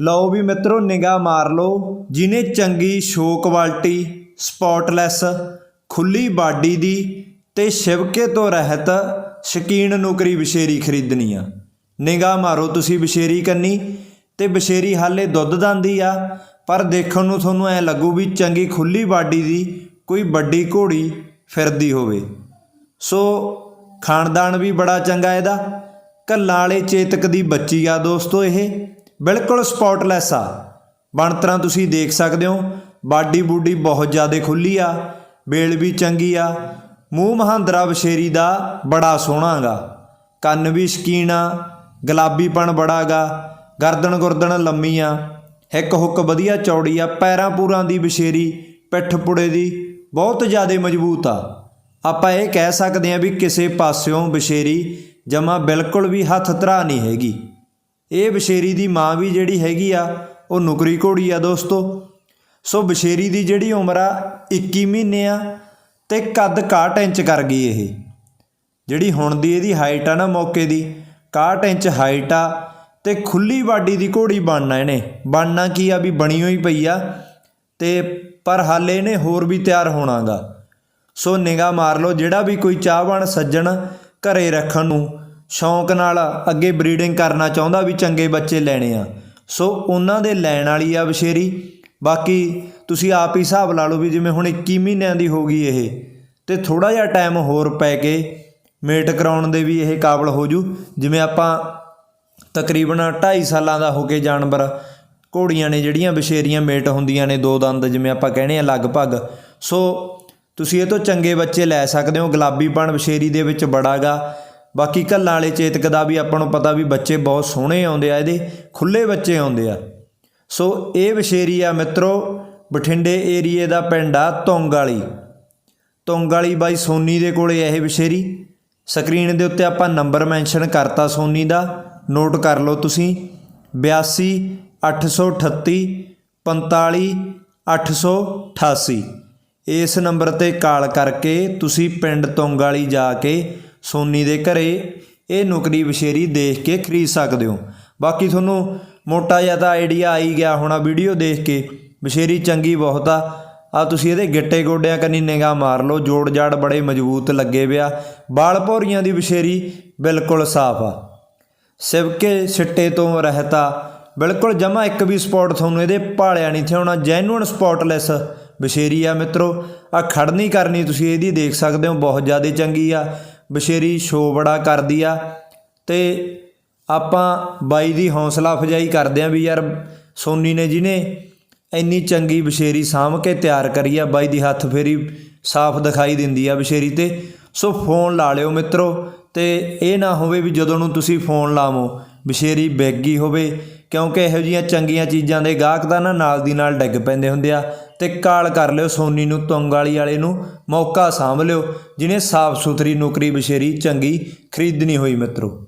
ਲਓ ਵੀ ਮਿੱਤਰੋ, ਨਿਗਾਹ ਮਾਰ ਲਓ। ਜਿਨੇ ਚੰਗੀ ਸ਼ੋ ਕੁਆਲਿਟੀ ਸਪੌਟਲੈਸ, ਖੁੱਲੀ ਬਾਡੀ ਦੀ ਤੇ ਸ਼ਿਵਕੇ ਤੋਂ ਰਹਿਤ ਸ਼ਕੀਨ ਨੁਕਰੀ ਬਸ਼ੇਰੀ ਖਰੀਦਣੀ ਆ। ਨਿਗਾਹ ਮਾਰੋ ਤੁਸੀਂ ਬਸ਼ੇਰੀ ਕੰਨੀ ਤੇ ਬਸ਼ੇਰੀ ਹਾਲੇ ਦੁੱਧ ਦੰਦੀ ਆ, ਪਰ ਦੇਖਣ ਨੂੰ ਤੁਹਾਨੂੰ ਐ ਲੱਗੂ ਵੀ ਚੰਗੀ ਖੁੱਲੀ ਬਾਡੀ ਦੀ ਕੋਈ ਵੱਡੀ ਘੋੜੀ ਫਿਰਦੀ ਹੋਵੇ। ਸੋ ਖਾਨਦਾਨ ਵੀ ਬੜਾ ਚੰਗਾ ਇਹਦਾ। ਕੱਲਾਂ ਵਾਲੇ ਚੇਤਕ ਦੀ ਬੱਚੀ ਆ ਦੋਸਤੋ ਇਹ। ਬਿਲਕੁਲ ਸਪੌਟਲੈਸ ਆ। ਬਣਤਰਾਂ ਤੁਸੀਂ ਦੇਖ ਸਕਦੇ ਹੋ, ਬਾਡੀ ਬੂਡੀ ਬਹੁਤ ਜ਼ਿਆਦਾ ਖੁੱਲੀ ਆ ਬੇਲ ਵੀ ਚੰਗੀ ਆ, ਮੂੰਹ ਮਹਾਂਦਰਾ ਬਸ਼ੇਰੀ ਦਾ ਬੜਾ ਸੋਹਣਾਗਾ ਕੰਨ ਵੀ ਸ਼ਕੀਨ ਆ, ਗੁਲਾਬੀਪਣ ਬੜਾਗਾ ਗਰਦਨ ਗੁਰਦਨ ਲੰਮੀ ਆ। ਹਿੱਕ ਹੁੱਕ ਵਧੀਆ ਚੌੜੀ ਆ, ਪੈਰਾਂ ਪੂਰਾਂ ਦੀ ਬਸ਼ੇਰੀ, ਪਿੱਠ ਪੁੜੇ ਦੀ ਬਹੁਤ ਜ਼ਿਆਦਾ ਮਜ਼ਬੂਤ ਆ। ਆਪਾਂ ਇਹ ਕਹਿ ਸਕਦੇ ਹਾਂ ਵੀ ਕਿਸੇ ਪਾਸਿਓਂ ਬਸ਼ੇਰੀ ਜਮਾ ਬਿਲਕੁਲ ਵੀ ਹੱਥ ਧਰਾ ਨਹੀਂ ਹੈਗੀ। ਇਹ ਬਸ਼ੇਰੀ ਦੀ ਮਾਂ ਵੀ ਜਿਹੜੀ ਹੈਗੀ ਆ, ਉਹ ਨੁਕਰੀ ਘੋੜੀ ਆ ਦੋਸਤੋ। ਸੋ ਬਸ਼ੇਰੀ ਦੀ ਜਿਹੜੀ ਉਮਰ ਆ 21 ਮਹੀਨੇ ਆ ਤੇ ਕੱਦ 61 ਇੰਚ ਕਰ ਗਈ ਇਹ। ਜਿਹੜੀ ਹੁਣ ਦੀ ਇਹਦੀ ਹਾਈਟ ਆ ਨਾ ਮੌਕੇ ਦੀ 61 ਇੰਚ ਹਾਈਟ ਆ ਤੇ ਖੁੱਲੀ ਬਾਡੀ ਦੀ ਘੋੜੀ ਬਣਨਾ ਇਹਨੇ। ਬਣਨਾ ਕੀ ਆ ਵੀ ਬਣੀ ਹੋਈ ਪਈ ਆ ਤੇ ਪਰ ਹਾਲੇ ਇਹਨੇ ਹੋਰ ਵੀ ਤਿਆਰ ਹੋਣਾਗਾ। ਸੋ ਨਿਗਾਹ ਮਾਰ ਲਓ, ਜਿਹੜਾ ਵੀ ਕੋਈ ਚਾਹਵਾਨ ਸੱਜਣ ਘਰੇ ਰੱਖਣ ਨੂੰ ਸ਼ੌਂਕ ਨਾਲ ਅੱਗੇ ਬਰੀਡਿੰਗ ਕਰਨਾ ਚਾਹੁੰਦਾ ਵੀ ਚੰਗੇ ਬੱਚੇ ਲੈਣੇ ਆ। ਸੋ ਉਹਨਾਂ ਦੇ ਲੈਣ ਵਾਲੀ ਆ ਬਸ਼ੇਰੀ। ਬਾਕੀ ਤੁਸੀਂ ਆਪ ਹੀ ਹਿਸਾਬ ਲਾ ਲਓ ਵੀ ਜਿਵੇਂ ਹੁਣ 21 ਮਹੀਨਿਆਂ ਦੀ ਹੋ ਗਈ ਇਹ, ਤੇ ਥੋੜਾ ਜਿਹਾ ਟਾਈਮ ਹੋਰ ਪੈ ਕੇ ਮੇਟ ਕਰਾਉਣ ਦੇ ਵੀ ਇਹ ਕਾਬਲ ਹੋ ਜੂ। ਜਿਵੇਂ ਆਪਾਂ ਤਕਰੀਬਨ 2.5 ਸਾਲਾਂ ਦਾ ਹੋ ਕੇ ਜਾਨਵਰ। ਘੋੜੀਆਂ ਨੇ ਜਿਹੜੀਆਂ ਬਸ਼ੇਰੀਆਂ ਮੇਟ ਹੁੰਦੀਆਂ ਨੇ ਦੋ ਦੰਦ ਜਿਵੇਂ ਆਪਾਂ ਕਹਿੰਦੇ ਆ ਲਗਭਗ। ਸੋ ਤੁਸੀਂ ਇਹ ਤੋਂ ਚੰਗੇ ਬੱਚੇ ਲੈ ਸਕਦੇ ਹੋ। ਗੁਲਾਬੀਪਣ ਬਸ਼ੇਰੀ ਦੇ ਵਿੱਚ ਬੜਾਗਾ ਬਾਕੀ ਕੱਲਾਂ ਵਾਲੇ ਚੇਤਕ ਦਾ ਵੀ ਆਪਾਂ ਨੂੰ ਪਤਾ ਵੀ ਬੱਚੇ ਬਹੁਤ ਸੋਹਣੇ ਆਉਂਦੇ ਆ, ਇਹਦੇ ਖੁੱਲੇ ਬੱਚੇ ਆਉਂਦੇ ਆ। ਸੋ ਇਹ ਬਸ਼ੇਰੀ ਆ ਮਿੱਤਰੋ, ਬਠਿੰਡੇ ਏਰੀਏ ਦਾ ਪਿੰਡ ਆ ਤੁੰਗ ਵਾਲੀ ਤੁੰਗ ਵਾਲੀ ਬਾਈ ਸੋਨੀ ਦੇ ਕੋਲੇ ਇਹ ਬਸ਼ੇਰੀ ਸਕਰੀਨ ਦੇ ਉੱਤੇ ਆਪਾਂ ਨੰਬਰ ਮੈਂਸ਼ਨ ਕਰਤਾ ਸੋਨੀ ਦਾ, ਨੋਟ ਕਰ ਲਓ ਤੁਸੀਂ। 82 838 45 888 ਇਸ ਨੰਬਰ ਤੇ ਕਾਲ ਕਰਕੇ ਤੁਸੀਂ ਪਿੰਡ ਤੁੰਗ ਵਾਲੀ ਜਾ ਕੇ ਸੋਨੀ ਦੇ ਘਰੇ ਇਹ ਨੁਕਰੀ ਬਸ਼ੇਰੀ ਦੇਖ ਕੇ ਖਰੀਦ ਸਕਦੇ ਹੋ। ਬਾਕੀ ਤੁਹਾਨੂੰ ਮੋਟਾ ਜਿਹਾ ਤਾਂ ਆਈਡੀਆ ਆਈ ਗਿਆ ਹੋਣਾ ਵੀਡੀਓ ਦੇਖ ਕੇ। ਬਸ਼ੇਰੀ ਚੰਗੀ ਬਹੁਤ ਆ। ਆ ਤੁਸੀਂ ਇਹਦੇ ਗਿੱਟੇ ਗੋਡਿਆਂ ਕੰਨੀ ਨਿਗਾਹ ਮਾਰ ਲਓ। ਜੋੜ ਜਾੜ ਬੜੇ ਮਜ਼ਬੂਤ ਲੱਗੇ ਪਿਆ ਬਾਲ ਭੌਰੀਆਂ ਦੀ ਬਸ਼ੇਰੀ ਬਿਲਕੁਲ ਸਾਫ਼ ਆ। ਸਿਵਕੇ ਸਿੱਟੇ ਤੋਂ ਰਹਿਤਾ ਬਿਲਕੁਲ ਜਮਾ ਇੱਕ ਵੀ ਸਪੌਟ ਤੁਹਾਨੂੰ ਇਹਦੇ ਭਾਲਿਆ ਨਹੀਂ ਥਿਆਉਣਾ। ਜੈਨੂਅਨ ਸਪੌਟਲੈਸ ਬਸ਼ੇਰੀ ਆ ਮਿੱਤਰੋ। ਆ ਖੜਨੀ ਕਰਨੀ ਤੁਸੀਂ ਇਹਦੀ ਦੇਖ ਸਕਦੇ ਹੋ। ਬਹੁਤ ਜ਼ਿਆਦਾ ਚੰਗੀ ਆ। ਬਸ਼ੇਰੀ ਸ਼ੋ ਬੜਾ ਕਰਦੀ ਆ ਤੇ ਆਪਾਂ ਬਾਈ ਦੀ ਹੌਸਲਾ ਅਫਜਾਈ ਕਰਦੇ ਆ ਵੀ ਯਾਰ ਸੋਨੀ ਨੇ ਜਿਹਨੇ ਇੰਨੀ ਚੰਗੀ ਬਸ਼ੇਰੀ ਸਾਂਭ ਕੇ ਤਿਆਰ ਕਰੀ ਆ, ਬਾਈ ਦੀ ਹੱਥ ਫੇਰੀ ਸਾਫ਼ ਦਿਖਾਈ ਦਿੰਦੀ ਆ ਬਸ਼ੇਰੀ ਤੇ। ਸੋ ਫੋਨ ਲਾ ਲਿਓ ਮਿੱਤਰੋ ਤੇ ਇਹ ਨਾ ਹੋਵੇ ਵੀ ਜਦੋਂ ਨੂੰ ਤੁਸੀਂ ਫੋਨ ਲਾਵੋ, ਬਸ਼ੇਰੀ ਬੈਗੀ ਹੋਵੇ, ਕਿਉਂਕਿ ਇਹੋ ਜੀਆਂ ਚੰਗੀਆਂ ਚੀਜ਼ਾਂ ਦੇ ਗਾਹਕ ਤਾਂ ਨਾ ਨਾਲ ਦੀ ਨਾਲ ਡਿੱਗ ਪੈਂਦੇ ਹੁੰਦੇ ਆ। ਤੇ ਕਾਲ ਕਰ ਲਿਓ ਸੋਨੀ ਨੂੰ ਤੁੰਗ ਵਾਲੀ ਵਾਲੇ ਨੂੰ। ਮੌਕਾ ਸਾਂਭ ਲਿਓ ਜਿਹਨੇ ਸਾਫ਼ ਸੁਥਰੀ ਨੌਕਰੀ ਬਸ਼ੇਰੀ ਚੰਗੀ ਖਰੀਦਣੀ ਹੋਈ ਮਿੱਤਰੋ।